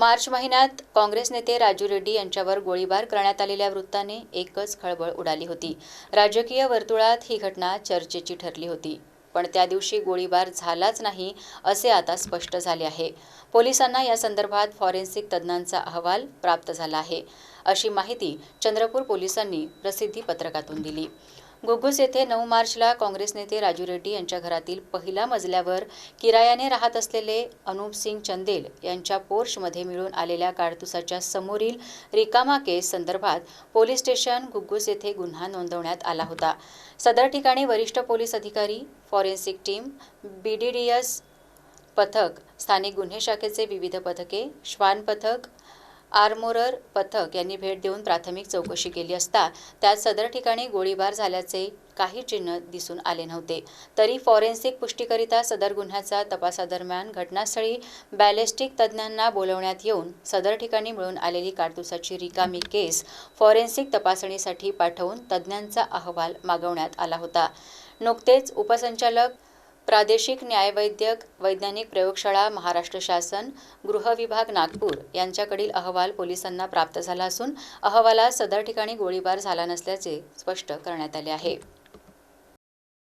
मार्च महिन्यात काँग्रेस नेते राजू रेड्डी यांच्यावर गोळीबार करण्यात आलेल्या वृत्ताने एकच खळबळ उडाली होती. राजकीय वर्तुळात ही घटना चर्चेची ठरली होती. पण त्या दिवशी गोळीबार झालाच नाही असे आता स्पष्ट झाले आहे. पोलिसांना या संदर्भात फॉरेन्सिक तज्ज्ञांचा अहवाल प्राप्त झाला आहे. अशी माहिती चंद्रपूर पोलिसांनी प्रसिद्धी पत्रकातून दिली. गुग्गुस येथे नऊ मार्चला काँग्रेस नेते राजू रेड्डी यांच्या घरातील पहिल्या मजल्यावर किरायाने राहत असलेले अनुप सिंग चंदेल यांच्या पोर्शमध्ये मिळून आलेल्या काडतुसाच्या समोरील रिकामा केस संदर्भात पोलीस स्टेशन गुग्गुस येथे गुन्हा नोंदवण्यात आला होता. सदर ठिकाणी वरिष्ठ पोलीस अधिकारी फॉरेन्सिक टीम बीडीडीएस पथक स्थानिक गुन्हे शाखेचे विविध पथके श्वान पथक आरमोरर पथक यांनी भेट देऊन प्राथमिक चौकशी केली असता त्यात सदर ठिकाणी गोळीबार झाल्याचे काही चिन्ह दिसून आले नव्हते. तरी फॉरेन्सिक पुष्टीकरिता सदर गुन्ह्याचा तपासादरम्यान घटनास्थळी बॅलेस्टिक तज्ज्ञांना बोलवण्यात येऊन सदर ठिकाणी मिळून आलेली काडतुसाची रिकामी केस फॉरेन्सिक तपासणीसाठी पाठवून तज्ज्ञांचा अहवाल मागवण्यात आला होता. नुकतेच उपसंचालक प्रादेशिक न्यायवैद्यक वैज्ञानिक प्रयोगशाळा महाराष्ट्र शासन गृह विभाग नागपूर यांच्याकडील अहवाल पोलिसांना प्राप्त झाला असून अहवालात सदर ठिकाणी गोळीबार झाला नसल्याचे स्पष्ट करण्यात आले आहे.